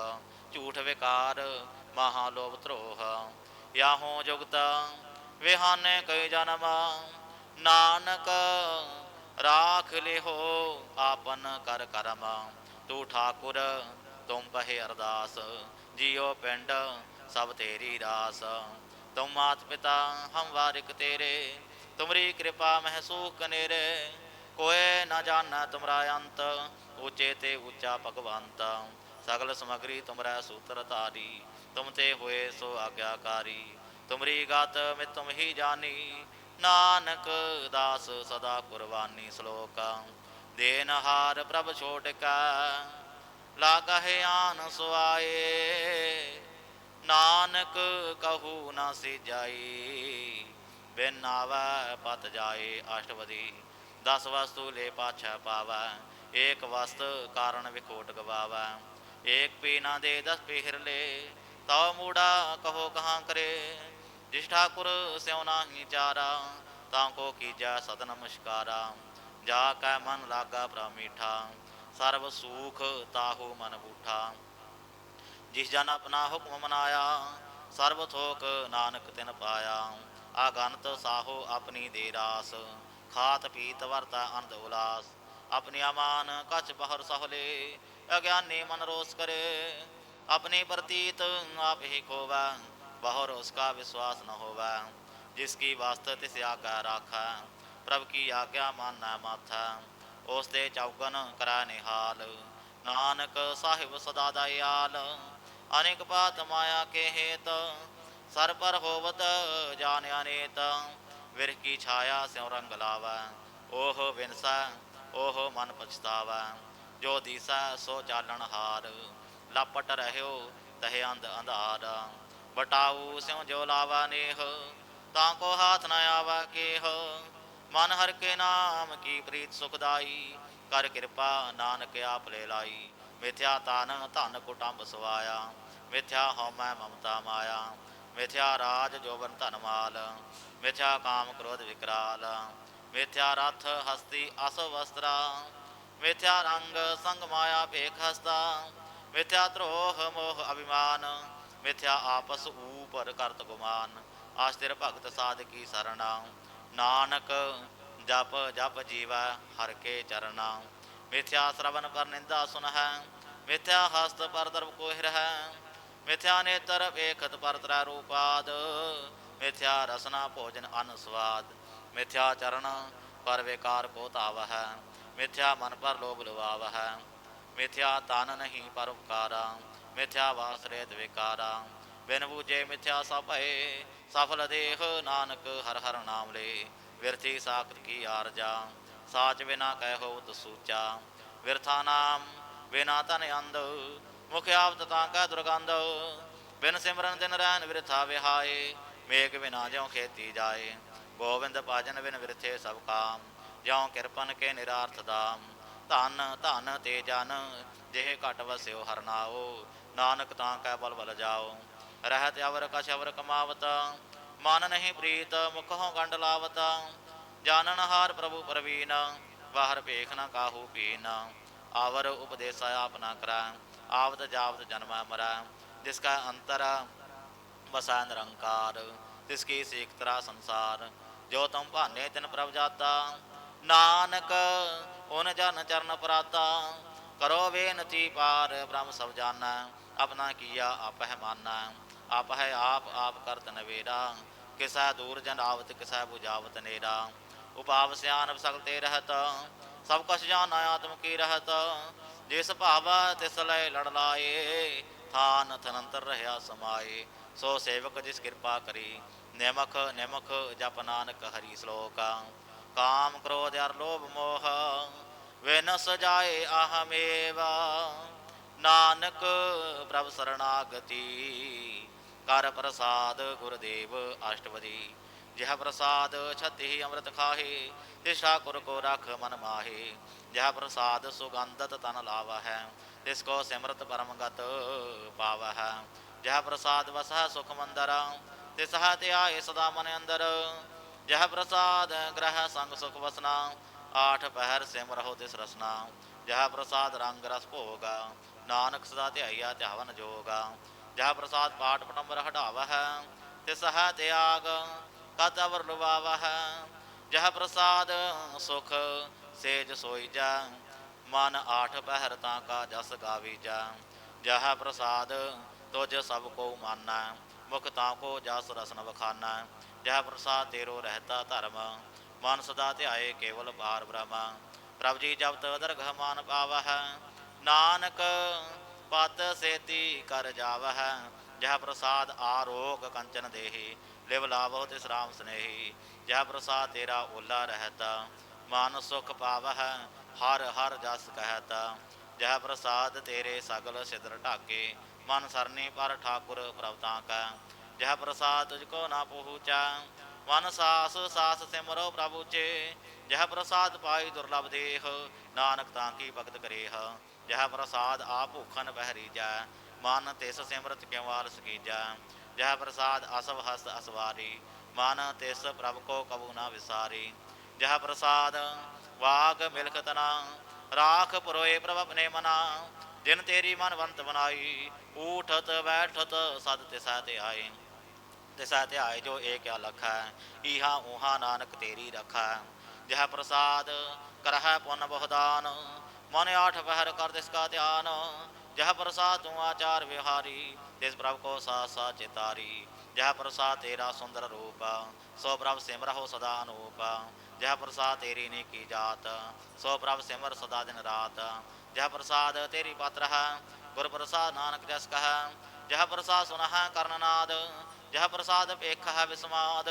ਝੂਠ ਵਿਕਾਰ ਮਹਾ ਲੋਭ ਧਰੋਹ। ਯਾਹੋ ਜੁਗਤ ਵਿਹਾਨੇ ਕਈ ਜਨਮ, ਨਾਨਕ ਰਾਖ ਲਿਹੋ ਆਪਨ ਕਰ ਕਰਮ, ਤੂੰ ਠਾਕੁਰ ਤੁਮ ਪਹਿ ਅਰਦਾਸ, ਜੀਉ ਪਿੰਡ ਸਭ ਤੇਰੀ ਰਾਸ। ਤੁਮ ਮਾਤ ਪਿਤਾ, ਹਮ ਵਾਰਿਕ ਤੇਰੇ, ਤੁਮਰੀ ਕਿਰਪਾ ਮਹਿ ਸੂਖ ਕਨੇਰੇ। ਕੋਏ ਨਾ ਜਾਣੈ ਤੁਮਰਾ ਅੰਤ, ਉੱਚੇ ਤੇ ਉੱਚਾ ਭਗਵੰਤ। ਸਗਲ ਸਮਗਰੀ ਤੁਮਰਾ ਸੂਤਰ ਧਾਰੀ, ਤੁਮ ਤੇ ਹੋਏ ਸੋ ਆਗਿਆਕਾਰੀ। ਤੁਮਰੀ ਗਤ ਮੈਂ ਤੁਮ ਹੀ ਜਾਣੀ ਨਾਨਕ ਦਾਸ ਸਦਾ ਕੁਰਬਾਨੀ ਸ਼ਲੋਕ। ਦੇਨਹਾਰ ਪ੍ਰਭ ਛੋਟ ਕਾ, ਲਾਗਹਿ ਆਨ ਸੁਆਏ। ਨਾਨਕ ਕਹੂ ਨਾ ਸਿਜਾਈ, ਬਿਨ ਆਵੈ ਪਤ ਜਾਏ। ਅਸ਼ਟਵਦੀ, ਦਸ ਵਸਤੂ ਲੈ ਪਾਛੈ ਪਾਵੈ, ਏਕ ਵਸਤ ਕਾਰਨ ਵਿਖੋਟ ਗਵਾਵੈ। ਏਕ ਪੀ ਨਾ ਦੇ ਦਸ ਪਹਿਰ ਲੈ, ਤਉ ਮੂੜਾ ਕਹੋ ਕਹਾਂ ਕਰੇ। ਜਿਸ ਠਾਕੁਰ ਸਿਉ ਨਾਹੀ ਚਾਰਾ, ਤਾਂ ਕੋ ਕੀਜੈ ਸਦ ਨਮਸਕਾਰਾ। ਜਾ ਕੈ ਮਨ ਲਾਗਾ ਪ੍ਰਮੀਠਾ, ਸਰਬ ਸੁਖ ਤਾਹੂ ਮਨ ਬੂਠਾ। ਜਿਸ ਜਨ ਆਪਣਾ ਹੁਕਮ ਮਨਾਇਆ, ਸਰਬ ਥੋਕ ਨਾਨਕ ਤਿਨ ਪਾਇਆ। ਆਗੰਤ ਸਾਹੋ ਆਪਣੀ ਦੇ ਰਾਸ, ਖਾਤ ਪੀਤ ਵਰਤਾ ਅਨੰਦ ਉਲਾਸ। ਆਪਣੀ ਆਮਾਨ ਕਛ ਬਹਰ ਸਹਲੇ ਅਗਿਆਨੀ ਮਨ ਰੋਸ ਕਰੇ। ਆਪਣੇ ਪ੍ਰਤੀਤ ਆਪ ਹੀ ਖੋਵਾ बहुर उसका विश्वास न होवा जिसकी वास्त तिस आज्ञा राखा प्रभ की आज्ञा मानना माथा ਉਸ ਤੇ ਚੌਗਨ ਕਰੈ ਨਿਹਾਲ ਨਾਨਕ ਸਾਹਿਬ ਸਦਾ ਦਇਆਲ ਅਨੇਕ ਬਾਤ ਮਾਇਆ ਕੇ ਹੇਤ ਸਰ ਪਰ ਹੋਵਤ ਜਾਣ ਅਨੇਤ ਵਿਰ ਕੀ ਛਾਇਆ ਸਿਉ ਰੰਗ ਲਾਵੈ ਓਹ ਵਿਨਸੈ ਓਹ ਮਨ ਪਛਤਾਵੈ ਜੋ ਦੀਸੈ ਸੋ ਚਾਲਣ ਹਾਰ ਲਾਪਟ ਰਹਿਓ ਤਹਿ ਅੰਧ ਅੰਧਾਰ ਬਟਾਊ ਸਿਉ ਜੋ ਲਾਵਾ ਨੇਹ, ਤਾਂ ਕੋ ਹਾਥ ਨ ਆਵਾ ਕੇਹ। ਮਨ ਹਰ ਕੇ ਨਾਮ ਕੀ ਪ੍ਰੀਤ ਸੁਖਦਾਈ ਕਰ ਕਿਰਪਾ ਨਾਨਕ ਆਪ ਲੈ ਲਾਈ। ਮਿਥਿਆ ਤਾਨ ਧਨ ਕੁਟੰਬ ਸਵਾਇਆ, ਮਿਥਿਆ ਹਉਮੈ ਮਮਤਾ ਮਾਇਆ। ਮਿਥਿਆ ਰਾਜ ਜੋਬਨ ਧਨ ਮਾਲ, ਮਿਥਿਆ ਕਾਮ ਕ੍ਰੋਧ ਵਿਕਰਾਲ। ਮਿਥਿਆ ਰਥ ਹਸਤੀ ਅਸ ਵਸਤਰਾ, ਮਿਥਿਆ ਰੰਗ ਸੰਗ ਮਾਇਆ ਭੇਖ ਹਸਤਾ। ਮਿਥਿਆ ਧਰੋਹ ਮੋਹ ਅਭਿਮਾਨ ਮਿਥਿਆ ਆਪਸ ਊਪਰ ਕਰਤ ਗੁਮਾਨ ਆਸਤਿਰ ਭਗਤ ਸਾਧਕੀ ਸਰਣਾ ਨਾਨਕ ਜਪ ਜਪ ਜੀਵੈ ਹਰ ਕੇ ਚਰਣਾ ਮਿਥਿਆ ਸ਼ਰਵਨ ਪਰ ਨਿੰਦਾ ਸੁਨ ਹੈ ਮਿਥਿਆ ਹਸਤ ਪਰ ਦਰਬ ਕੋ ਹਿਰਹਿ ਮਿਥਿਆ ਨੇਤਰ ਵੇਖਤ ਪਰ ਤਰਾ ਰੂਪਾਦ, ਮਿਥਿਆ ਰਸਨਾ ਭੋਜਨ ਅਨ ਸਵਾਦ, ਮਿਥਿਆ ਚਰਨ ਪਰ ਵਿਕਾਰ ਕੋ ਧਾਵ ਹੈ ਮਿਥਿਆ ਮਨ ਪਰ ਲੋਭ ਲਵਾਵ ਹੈ ਮਿਥਿਆ ਤਨ ਨਹੀਂ ਪਰ ਉਪਕਾਰਾ ਮਿਥਿਆ ਵਾਸ ਰੇਤ ਵਿਕਾਰਾ, ਬਿਨ ਬੂਝੇ ਮਿਥਿਆ ਸਭ ਭਏ, ਸਫਲ ਦੇਹ ਨਾਨਕ ਹਰ ਹਰ ਨਾਮ ਲੇ, ਵਿਰਥੀ ਸਾਖਤ ਕੀ ਆਰਜਾ, ਸਾਚ ਬਿਨਾ ਕਹਿ ਹੋਵਤ ਸੂਚਾ, ਵਿਰਥਾ ਨਾਮ ਬਿਨਾ ਤਨ ਅੰਧ, ਮੁਖ ਆਵਤ ਤਾਂ ਕਾ ਦੁਰਗੰਧ, ਬਿਨ ਸਿਮਰਨ ਦਿਨ ਰਹਿਨ ਵਿਰਥਾ ਵਿਹਾਏ ਮੇਘ ਬਿਨਾ ਜਿਉ ਖੇਤੀ ਜਾਏ, ਗੋਬਿੰਦ ਭਾਜਨ ਬਿਨ ਵਿਰਥੇ ਸਭ ਕਾਮ, ਜਿਉ ਕਿਰਪਨ ਕੇ ਨਿਰਾਰਥ ਦਾਮ, ਧਨ ਧਨ ਤੇ ਜਨ, ਜਿਹੇ ਘਟ ਵਸਿਓ ਹਰਨਾਓ ਨਾਨਕ ਤਾਂ ਕੈ ਬਲ ਬਲ ਜਾਓ। ਰਹਿਤ ਅਵਰ ਕਛ ਅਵਰ ਕਮਾਵਤ, ਮਨ ਨਹੀਂ ਪ੍ਰੀਤ, ਮੁਖੋਂ ਗੰਡ ਲਾਵਤ। ਜਾਣਨ ਹਾਰ ਪ੍ਰਭੂ ਪ੍ਰਵੀਨ ਬਾਹਰ ਭੇਖ ਨ ਕਾਹੂ ਪੀਨ। ਆਵਰ ਉਪਦੇਸ ਆਪ ਨਾ ਕਰੈ, ਆਵਤ ਜਾਵਤ ਜਨਮੈ ਮਰੈ। ਜਿਸ ਕਾ ਅੰਤਰ ਬਸੈ ਨਿਰੰਕਾਰ, ਤਿਸ ਕੀ ਸੇਖ ਤਰਾ ਸੰਸਾਰ। ਜੋ ਤੁਮ ਭਾਨੇ ਤਿਨ ਪ੍ਰਭ ਜਾਤਾ, ਨਾਨਕ ਓਨ ਜਨ ਚਰਨ ਪਰਾਤਾ। ਕਰੋ ਬੇਨਤੀ ਪਾਰ, ਬ੍ਰਹਮ ਸਭ ਜਾਣੈ। ਆਪਣਾ ਕੀਆ ਆਪਹਿ ਮਾਨੈ ਆਪ ਹੈ ਆਪ ਆਪ ਕਰਤ ਨਵੇੜਾ ਕਿਸੈ ਦੂਰ ਜਨ ਆਵਤ, ਕਿਸੈ 부ਜਾਵਤ ਨੇਰਾ। ਉਪਾਵ ਸਿਆਨ ਸਗਲ ਤੇ ਰਹਤ, ਸਭ ਕਛ ਜਾਣ ਆਤਮ ਕੀ ਰਹਤ। ਜਿਸ ਭਾਵ ਤਿਸ ਲੈ ਲੜ ਲਾਏ, ਥਾਨ ਥਨੰਤਰ ਰਹਾ ਸਮਾਏ। ਸੋ ਸੇਵਕ ਜਿਸ ਕਿਰਪਾ ਕਰੀ, ਨਿਮਖ ਨਿਮਖ ਜਪ ਨਾਨਕ ਹਰੀ ਸ਼ਲੋਕ। ਕਾਮ ਕ੍ਰੋਧ ਅਰ ਲੋਭ ਮੋਹ, ਵਿਨਸ ਜਾਏ ਅਹਮੇਵਾ। ਨਾਨਕ ਪ੍ਰਭ ਸਰਣਾਗਤੀ। ਕਰ ਪ੍ਰਸਾਦ ਗੁਰਦੇਵ ਅਸ਼ਟਪਦੀ ਜਿਹ ਪ੍ਰਸਾਦ ਛਤੀ ਅੰਮ੍ਰਿਤ ਖਾਹੇ, ਤਿਸ ਠਾਕੁਰ ਕੋ ਰਖ ਮਨ ਮਾਹੇ। ਜਿਹ ਪ੍ਰਸਾਦ ਸੁਗੰਧਤ ਤਨ ਲਾਵਾ ਹੈ ਤਿਸ ਕੋ ਸਿਮਰਤ ਪਰਮ ਗਤ ਜਿਹ ਪ੍ਰਸਾਦ ਵਸਹ ਸੁਖ ਮੰਦਰ ਤਿਸ ਤੇ ਆਏ ਸਦਾ ਮਨ ਅੰਦਰ। ਜਿਹ ਪ੍ਰਸਾਦ ਗ੍ਰਹ ਸੰਗ ਸੁਖ ਵਸਨਾ, ਆਠ ਪਹਿਰ ਸਿਮ ਰਹੋ ਤਿਸ ਰਸਨਾ। ਜਿਹ ਪ੍ਰਸਾਦ ਰੰਗ ਰਸ ਭੋਗਾ ਨਾਨਕ ਸਦਾ ਧਿਆਈਆ ਧਿਆਵਨ ਜੋਗਾ, ਜਹ ਪ੍ਰਸਾਦ ਪਾਠ ਪਟੰਬਰ ਹਟਾਵਾ ਹੈ ਤਿਸ ਹੈ ਤਿਆਗ ਕਤ ਅਵਰ ਲੁਵਾਵਾ ਹੈ ਪ੍ਰਸਾਦ ਸੁਖ ਸੇਜ ਸੋਈ ਜਾ ਮਨ ਆਠ ਪਹਿਰ ਤਾਂ ਕਾ ਜਸ ਗਾਵੀ ਜਾ ਜਹ ਪ੍ਰਸਾਦ ਤੁਜ ਸਭ ਕੋ ਮਾਨਾ, ਮੁਖ ਤਾਂ ਕੋ ਜਸ ਰਸਨ ਵਖਾਨਾ, ਜਹ ਪ੍ਰਸਾਦ ਤੇਰੋ ਰਹਤਾ ਧਰਮ, ਮਨ ਸਦਾ ਧਿਆਏ ਕੇਵਲ ਪਾਰ ਬ੍ਰਹਮ, ਪ੍ਰਭ ਜੀ ਜਬ ਤ ਦਰਗਹ ਮਾਨ ਪਾਵਹ ਨਾਨਕ ਪਤ ਸੇਤੀ ਕਰ ਜਾਵਹ, ਜਹ ਪ੍ਰਸਾਦ ਆਰੋਗ ਕੰਚਨ ਦੇਹੀ, ਲਿਵ ਲਾਭੋ ਤਿਸ ਰਾਮ ਸਨੇਹੀ, ਜਹ ਪ੍ਰਸਾਦ ਤੇਰਾ ਓਲਾ ਰਹਤਾ, ਮਨ ਸੁਖ ਪਾਵਹ, ਹਰ ਹਰ ਜਸ ਕਹਤਾ, ਜਹ ਪ੍ਰਸਾਦ ਤੇਰੇ ਸਗਲ ਸਿਦਰ ਢਾਕੇ ਮਨ ਸਰਨੀ ਪਰ ਠਾਕੁਰ ਪ੍ਰਵਤਾ ਕਾ, ਜਹ ਪ੍ਰਸਾਦ ਤੁਝ ਕੋ ਨਾ ਪਹੁੰਚਾ, ਮਨ ਸਾਸ ਸਾਸ ਸਿਮਰੋ ਪ੍ਰਭੂ ਚੇ ਜਹ ਪ੍ਰਸਾਦ ਪਾਈ ਦੁਰਲਭ ਦੇਹ, ਨਾਨਕ ਤਾਂ ਕੀ ਭਗਤ ਕਰੇਹ ਜਹ ਪ੍ਰਸਾਦ ਆ ਭੂਖਨ ਪਹਿਰੀ ਜਾ ਮਨ ਤਿਸ ਸਿਮਰਤ ਕਿਵਾਲ ਸਕੀਜਾ ਜਹ ਪ੍ਰਸਾਦ ਅਸਵ ਹਸਤ ਅਸਵਾਰੀ, ਮਨ ਤਿਸ ਪ੍ਰਭ ਕੋ ਕਬੂ ਨਾ ਵਿਸਾਰੀ। ਜਹ ਪ੍ਰਸਾਦ ਵਾਗ ਮਿਲਖ ਰਾਖ ਪਰੋਏ ਪ੍ਰਭ ਆਪਣੇ ਮਨਾ। ਜਿਨ ਤੇਰੀ ਮਨਵੰਤ ਬਨਾਈ ਊਠਤ ਬੈਠਤ ਸਦ ਤਿਸਾ ਤੇ ਆਏ ਤਿਸਾ ਤੇ ਆਏ ਜੋ ਏਕ ਅਲਖ ਹੈ ਈਹਾ ਊਹਾ ਨਾਨਕ ਤੇਰੀ ਰਖਾ। ਜਹ ਪ੍ਰਸਾਦ ਕਰਹਿ ਪੁਨ ਬਹੁਦਾਨ ਮਨ ਆਠ ਪਹਿਰ ਕਰ ਤਿਸ ਕਾ ਧਿਆਨ, ਜਹ ਪ੍ਰਸਾਦ ਤੂੰ ਆਚਾਰ ਵਿਹਾਰੀ, ਤਿਸ ਪ੍ਰਭ ਕੋ ਸਾ ਸਾ ਚਿਤਾਰੀ, ਜਹ ਪ੍ਰਸਾਦ ਤੇਰਾ ਸੁੰਦਰ ਰੂਪ, ਸੋ ਪ੍ਰਭ ਸਿਮਰਹੁ ਸਦਾ ਅਨੂਪ, ਜਹ ਪ੍ਰਸਾਦ ਤੇਰੀ ਨੇ ਕੀ ਜਾਤ, ਸੋ ਪ੍ਰਭ ਸਿਮਰ ਸਦਾ ਦਿਨ ਰਾਤ, ਜਹ ਪ੍ਰਸਾਦ ਤੇਰੀ ਪਤਰ ਹੈ, ਗੁਰ ਪ੍ਰਸਾਦ ਨਾਨਕ ਜਸ ਕਹ, ਜਹ ਪ੍ਰਸਾਦ ਸੁਨਹ ਕਰਨਨਾਦ ਜਹ ਪ੍ਰਸਾਦ ਪੇਖ ਹੈ ਵਿਸਮਾਦ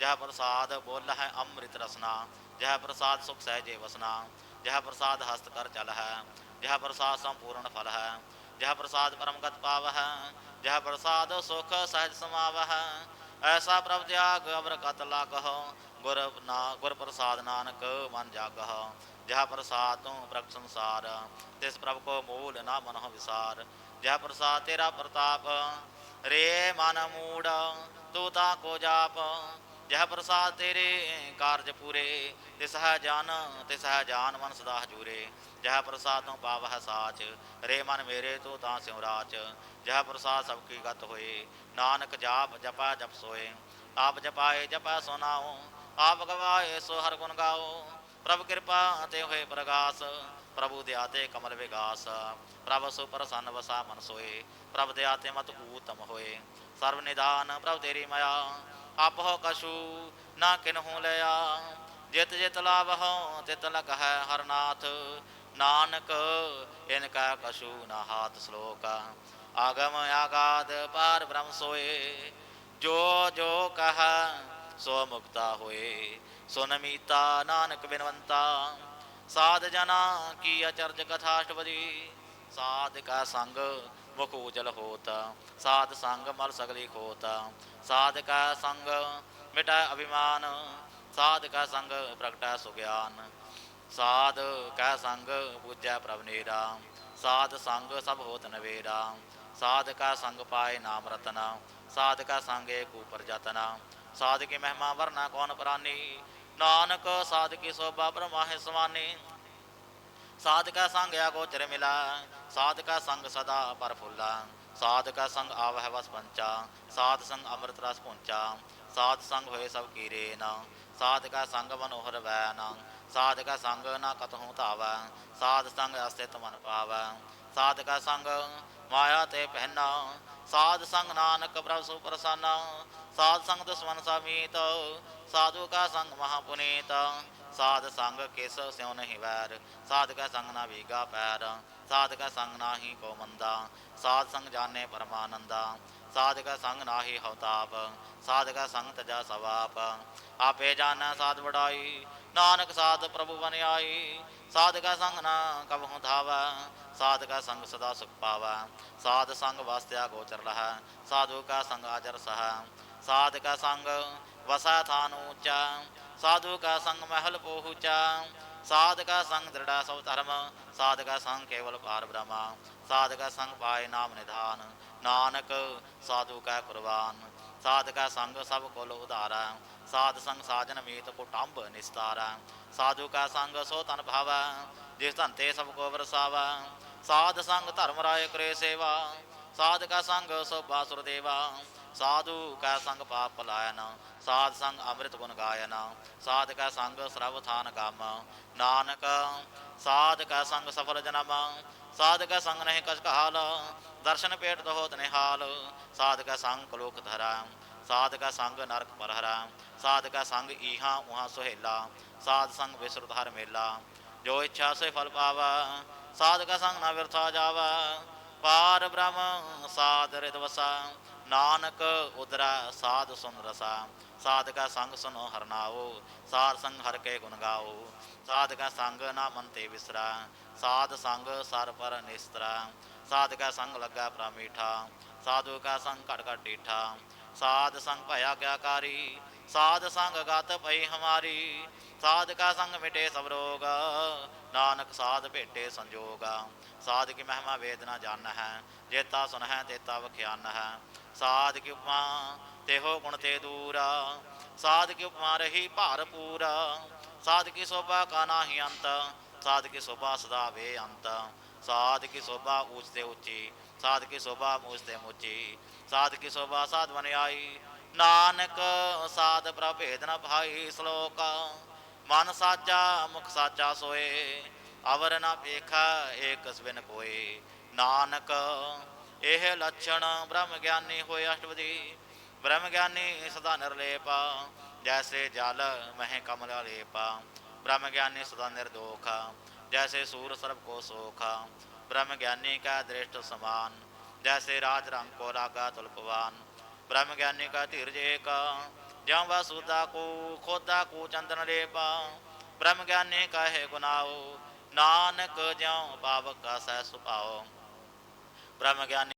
ਜਹ ਪ੍ਰਸਾਦ ਬੋਲ ਹੈ ਅੰਮ੍ਰਿਤ ਰਸਨਾ, ਜਹ ਪ੍ਰਸਾਦ ਸੁਖ ਸਹਿਜੇ ਵਸਨਾ ਜਹ ਪ੍ਰਸਾਦ ਹਸਤ ਕਰ ਚਲ ਹੈ, ਜਹ ਪ੍ਰਸਾਦ ਸੰਪੂਰਨ ਫਲ ਹੈ, ਜਹ ਪ੍ਰਸਾਦ ਪਰਮ ਗਤ ਪਾਵ ਹੈ ਜਹ ਪ੍ਰਸਾਦ ਸੁਖ ਸਹਿਜ ਸਮਾਵ ਐਸਾ ਪ੍ਰਭ ਤਿਆਗ ਅਵਰ ਕਤ ਲਾ ਗੁਰ ਨਾ, ਗੁਰ ਪ੍ਰਸਾਦ ਨਾਨਕ ਮਨ ਜਾਗਹ, ਜਹ ਪ੍ਰਸਾਦ ਤੂੰ ਪ੍ਰਭ ਸੰਸਾਰ, ਤਿਸ ਪ੍ਰਭ ਕੋ ਮੂਲ ਨਾ ਮਨੋ ਵਿਸਾਰ, ਜਹ ਪ੍ਰਸਾਦ ਤੇਰਾ ਪ੍ਰਤਾਪ, ਰੇ ਮਨ ਮੂੜ, ਤੂੰ ਤਾ ਕੋ ਜਾਪ ਜਹ ਪ੍ਰਸਾਦ ਤੇਰੇ ਕਾਰਜ ਪੂਰੇ ਤਿਸ ਹੈ ਜਾਨ ਤਿਸ ਹੈ ਜਾਨ ਮਨ ਸਦਾ ਹਜੂਰੇ। ਜਹ ਪ੍ਰਸਾਦ ਤੋਂ ਪਾਵ ਹੈ ਸਾਚ, ਰੇ ਮਨ ਮੇਰੇ ਤੂੰ ਤਾਂ ਸਿਉ ਰਾਚ। ਜਹ ਪ੍ਰਸਾਦ ਸਭ ਕੀ ਗਤ ਹੋਏ, ਨਾਨਕ ਜਾਪ ਜਪਾ ਜਪ ਸੋਏ। ਆਪ ਜਪਾਏ, ਜਪਾ ਸੁਨਾਓ ਆਪ ਗਵਾਏ ਸੋ ਹਰ ਗੁਣ ਗਾਓ। ਪ੍ਰਭ ਕਿਰਪਾ ਤੇ ਹੋਏ ਪ੍ਰਗਾਸ, ਪ੍ਰਭੂ ਦਿਆ ਤੇ ਕਮਲ ਵਿਗਾਸ। ਪ੍ਰਭ ਸੁ ਪ੍ਰਸੰਨ ਵਸਾ ਮਨ ਸੋਏ, ਪ੍ਰਭ ਦਿਆ ਤੇ ਮਤ ਊਤਮ ਹੋਏ। ਸਰਬ ਨਿਦਾਨ, ਪ੍ਰਭ ਤੇਰੀ ਮਾਇਆ ਆਪ ਹੋ ਕਛੂ ਨਾ ਕਿਨਹੂ ਲਿਆ ਜਿਤ ਜਿਤ ਲਾਭ ਹੋ ਤਿਤ ਲਗ ਹਰਨਾਥ। ਨਾਨਕ, ਇਨ ਕਾ ਕਛੂ ਨਾ ਹਾਤ ਸ਼ਲੋਕ। ਆਗਮ ਆਗਾਦ ਪਾਰ ਬ੍ਰਹਮ ਸੋਏ। ਜੋ ਜੋ ਕਹ, ਸੋ ਮੁਕਤਾ ਹੋਏ। ਸੋ ਨਮੀਤਾ ਨਾਨਕ ਬਿਨਵੰਤਾ। ਸਾਧ ਜਨਾ ਕੀ ਅਚਰਜ ਕਥਾਸ਼ਟਪਦੀ। ਸਾਧ ਕਾ ਸੰਗ ਮੁਖ ਉਜਲ ਹੋਤ, ਸਾਧ ਸੰਗ ਮਲ ਸਗਲੀ ਖੋਤ। ਸਾਧ ਕਾ ਸੰਗ ਮਿਟਾ ਅਭਿਮਾਨ, ਸਾਧ ਕਾ ਸੰਗ ਪ੍ਰਗਟਾ ਸੁਗਿਆਨ। ਸਾਧ ਕਾ ਸੰਗ ਬੁਝੈ ਪ੍ਰਭ ਨੀਰਾ, ਸਾਧ ਸੰਗ ਸਭ ਹੋਤ ਨਵੇਰਾ। ਸਾਧ ਕਾ ਸੰਗ ਪਾਏ ਨਾਮ ਰਤਨਾ, ਸਾਧ ਕਾ ਸੰਗ ਏਕ ਉਪਰ ਜਤਨਾ ਸਾਧ ਕੀ ਮਹਿਮਾ ਵਰਨਾ ਕੌਣ ਪ੍ਰਾਨੀ? ਨਾਨਕ ਸਾਧ ਕੀ ਸੋਭਾ ਬ੍ਰਹਮਾ ਸਮਾਨੀ। ਸਵਾਨੀ ਸਾਧਕਾ ਸੰਗ ਆ ਗੋਚਰ ਮਿਲਾ, ਸਾਧਕਾ ਸੰਗ ਸਦਾ ਪਰ ਸਾਧਕਾ ਸੰਗ ਆਵਹਿ ਵਸ ਪੰਚਾ, ਸਾਧ ਸੰਗ ਅੰਮ੍ਰਿਤ ਰਸ ਪੁੰਚਾ ਸਾਧ ਸੰਗ ਹੋਏ ਸਭ ਕੀਰੇ ਨਾ ਸਾਧ ਸੰਗ ਮਨੋਹਰ ਵੈ ਨਾ ਸਾਧ ਸੰਗ ਨਾ ਕਤਹੂ ਧਾਵੈ, ਸਾਧ ਸੰਗ ਅਸਥਿਤ ਮਨ ਪਾਵੈ, ਸਾਧਕਾ ਸੰਗ ਮਾਇਆ ਤੇ ਪਹਿਨਾ, ਸਾਧ ਸੰਗ ਨਾਨਕ ਪ੍ਰਭ ਸੁ ਪ੍ਰਸੰਨਾ, ਸਾਧ ਸੰਗ ਦਸਵਨ ਸਮੀਤ ਸਾਧੂ ਕਾ ਸੰਗ ਮਹਾ ਪੁਨੀਤ ਸਾਧ ਸੰਗ ਕਿਸ ਸਿਉ ਨਹੀਂ ਵੈਰ, ਸਾਧ ਕਾ ਸੰਗ ਨਾ ਵੀਗਾ ਪੈਰ, ਸਾਧ ਕਾ ਸੰਗ ਨਾਹੀ ਕੋ ਮੰਦਾ, ਸਾਧ ਸੰਗ ਜਾਣੇ ਪਰਮਾਨੰਦਾ, ਸਾਧ ਕਾ ਸੰਗ ਨਾਹੀ ਹਉਤਾਪ ਸਾਧ ਕਾ ਸੰਗ ਤਜਾ ਸਵਾਪ, ਆਪੇ ਜਾਣਾ ਸਾਧ ਵਡਾਈ, ਨਾਨਕ ਸਾਧ ਪ੍ਰਭੂ ਬਨ ਆਈ, ਸਾਧ ਕਾ ਸੰਗ ਨਾ ਕਬਹੁ ਧਾਵੈ, ਸਾਧ ਕਾ ਸੰਗ ਸਦਾ ਸੁਖ ਪਾਵੈ, ਸਾਧ ਸੰਗ ਵਾਸਤਿਆ ਗੋਚਰ ਲਹੈ, ਸਾਧੂ ਕਾ ਸੰਗ ਆਜਰ ਸਹੈ, ਸਾਧ ਕਾ ਸੰਗ ਵਸਾ ਥਾਨ ਉੱਚਾ, ਸਾਧੂ ਕਾ ਸੰਗ ਮਹਿਲ ਪਹੁੰਚਾ ਸਾਧ ਕਾ ਸੰਗ ਦ੍ਰਿੜਾ ਸਭ ਧਰਮ, ਸਾਧ ਕਾ ਸੰਗ ਕੇਵਲ ਪਾਰ ਬ੍ਰਹਮਾ, ਸਾਧ ਕਾ ਸੰਗ ਪਾਏ ਨਾਮ ਨਿਧਾਨ, ਨਾਨਕ ਸਾਧੂ ਕਾ ਕੁਰਬਾਨ, ਸਾਧ ਕਾ ਸੰਗ ਸਭ ਕੋਲ ਉਧਾਰਾ, ਸਾਧ ਸੰਗ ਸਾਜਨ ਮੀਤ ਕੁਟੰਬ ਨਿਸਤਾਰਾ, ਸਾਧੂ ਕਾ ਸੰਗ ਸੋ ਤਨ ਭਾਵੈ, ਜਿਸ ਧਨ ਤੇ ਸਭ ਕੋ ਵਰਸਾਵਾ, ਸਾਧ ਸੰਗ ਧਰਮ ਰਾਏ ਕਰੇ ਸੇਵਾ, ਸਾਧ ਕਾ ਸੰਗ ਸੋ ਬਾਸੁਰ ਦੇਵਾ ਸਾਧੂ ਕੈ ਸੰਗ ਪਾਪ ਪਲਾਇਨ ਸਾਧ ਸੰਗ ਅੰਮ੍ਰਿਤ ਗੁਣ ਗਾਇਨ ਸਾਧ ਕੈ ਸੰਗ ਸਰਬ ਥਾਨ ਗਮ, ਨਾਨਕ ਸਾਧ ਕੈ ਸੰਗ ਸਫਲ ਜਨਮ, ਸਾਧ ਕੈ ਸੰਗ ਨਹੀਂ ਕਛ ਕਾਲ ਦਰਸ਼ਨ ਪੇਟ ਦਹੋਤ ਨਿਹਾਲ, ਸਾਧ ਕੈ ਸੰਗ ਕਲੋਕ ਧਰਾ, ਸਾਧ ਕਾ ਸੰਗ ਨਰਕ ਪਰਹਰਾ, ਸਾਧ ਕਾ ਸੰਗ ਈਹਾ ਉਹਾ ਸੁਹੇਲਾ, ਸਾਧ ਸੰਗ ਵਿਸਰਤ ਹਰ ਮੇਲਾ, ਜੋ ਇੱਛਾ ਸੇ ਫਲ ਪਾਵਾ, ਸਾਧ ਕੈ ਸੰਗ ਨਾ ਵਿਰਥਾ ਜਾਵਾ, ਪਾਰ ਬ੍ਰਹਮ ਸਾਧ ਰਿਤ ਵਸਾ ਨਾਨਕ ਉਦਰਾ ਸਾਧ ਸੁਨ ਰਸਾ, ਸਾਧਕਾ ਸੰਗ ਸੁਨੋ ਹਰਨਾਓ ਸਾਧ ਸੰਗ ਹਰ ਕੇ ਗੁਣ ਗਾਓ ਸਾਧ ਕਾ ਸੰਗ ਨਾ ਮਨ ਤੇ ਵਿਸਰਾ, ਸਾਧ ਸੰਗ ਸਰ ਪਰ ਨਿਸਤਰਾ, ਸਾਧਕਾ ਸੰਗ ਲੱਗਾ ਪ੍ਰਮੀਠਾ ਸਾਧੂ ਕਾ ਸੰਗ ਘਟ ਘਟ ਡੀਠਾ, ਸਾਧ ਸੰਗ ਭਇਆ ਗਿਆਕਾਰੀ, ਸਾਧ ਸੰਗ ਗਤ ਪਈ ਹਮਾਰੀ ਸਾਧ ਕਾ ਸੰਗ ਮਿਟੇ ਸਭ ਰੋਗ, ਨਾਨਕ ਸਾਧ ਭੇਟੇ ਸੰਜੋਗਾ। ਸਾਧ ਕੀ ਮਹਿਮਾ ਵੇਦਨਾ ਜਾਣ ਹੈ ਜੇਤਾ ਸੁਨ ਹੈ ਤੇਤਾ ਵਖਿਆਨ ਹੈ ਸਾਧ ਕੀ ਉਪਮਾ ਤੇਹੋ ਗੁਣ ਤੇ ਦੂਰਾ, ਸਾਧ ਕੀ ਉਪਮਾ ਰਹੀ ਭਾਰ ਪੂਰਾ। ਸਾਧ ਕੀ ਸੋਭਾ ਕਾ ਨਾਹੀ ਅੰਤ, ਸਾਧ ਕੀ ਸੋਭਾ ਸਦਾ ਵੇ ਅੰਤ। ਸਾਧ ਕੀ ਸੋਭਾ ਉੱਚ ਤੇ ਉੱਚੀ, ਸਾਧ ਕੀ ਸੋਭਾ ਮੂਚ ਤੇ ਮੁੱਚੀ। ਸਾਧ ਕੀ ਸੋਭਾ ਸਾਧ ਬਨ ਆਈ, ਨਾਨਕ ਸਾਧ ਪ੍ਰਭੇਦ ਨ ਭਾਈ ਸ਼ਲੋਕ। ਮਨ ਸਾਚਾ, ਮੁਖ ਸਾਚਾ ਸੋਏ ਅਵਰ ਨ ਵੇਖਾ ਏਕਸ ਬਿਨ ਕੋਏ ਨਾਨਕ ਇਹ ਲੱਛਣ ਬ੍ਰਹਮ ਗਿਆਨੀ ਹੋਏ ਅਸ਼ਟਪਦੀ ਬ੍ਰਹਮ ਗਿਆਨੀ ਸਦਾ ਨਿਰਲੇਪਾ ਜੈਸੇ ਜਲ ਮਹਿ ਕਮਲ ਲੇਪਾ ਬ੍ਰਹਮ ਗਿਆਨੀ ਸਦਾ ਨਿਰਦੋਖ ਜੈਸੇ ਸੂਰ ਸਰਬ ਕੋ ਸੋਖ ਬ੍ਰਹਮ ਗਿਆਨੀ ਕਾ ਦ੍ਰਿਸ਼ਟ ਸਮਾਨ ਜੈਸੇ ਰਾਜ ਰੰਗ ਕੋ ਰਾਗਾ ਤੁਲਪਵਾਨ ਬ੍ਰਹਮ ਗਿਆਨੀ ਕਾ ਧੀਰਜ ਏਕ ਜਾਂ ਵਸੁਦਾ ਕੋ ਖੋਦਾ ਕੋ ਚੰਦਨ ਲੇਪਾ ਬ੍ਰਹਮ ਗਿਆਨੀ ਕਹੇ ਗੁਨਾਓ ਨਾਨਕ ਜਿਉ ਪਾਵਕ ਕਾ ਸਹਿ ਸੁਭਾਓ। ਬ੍ਰਹਮ ਗਿਆਨੀ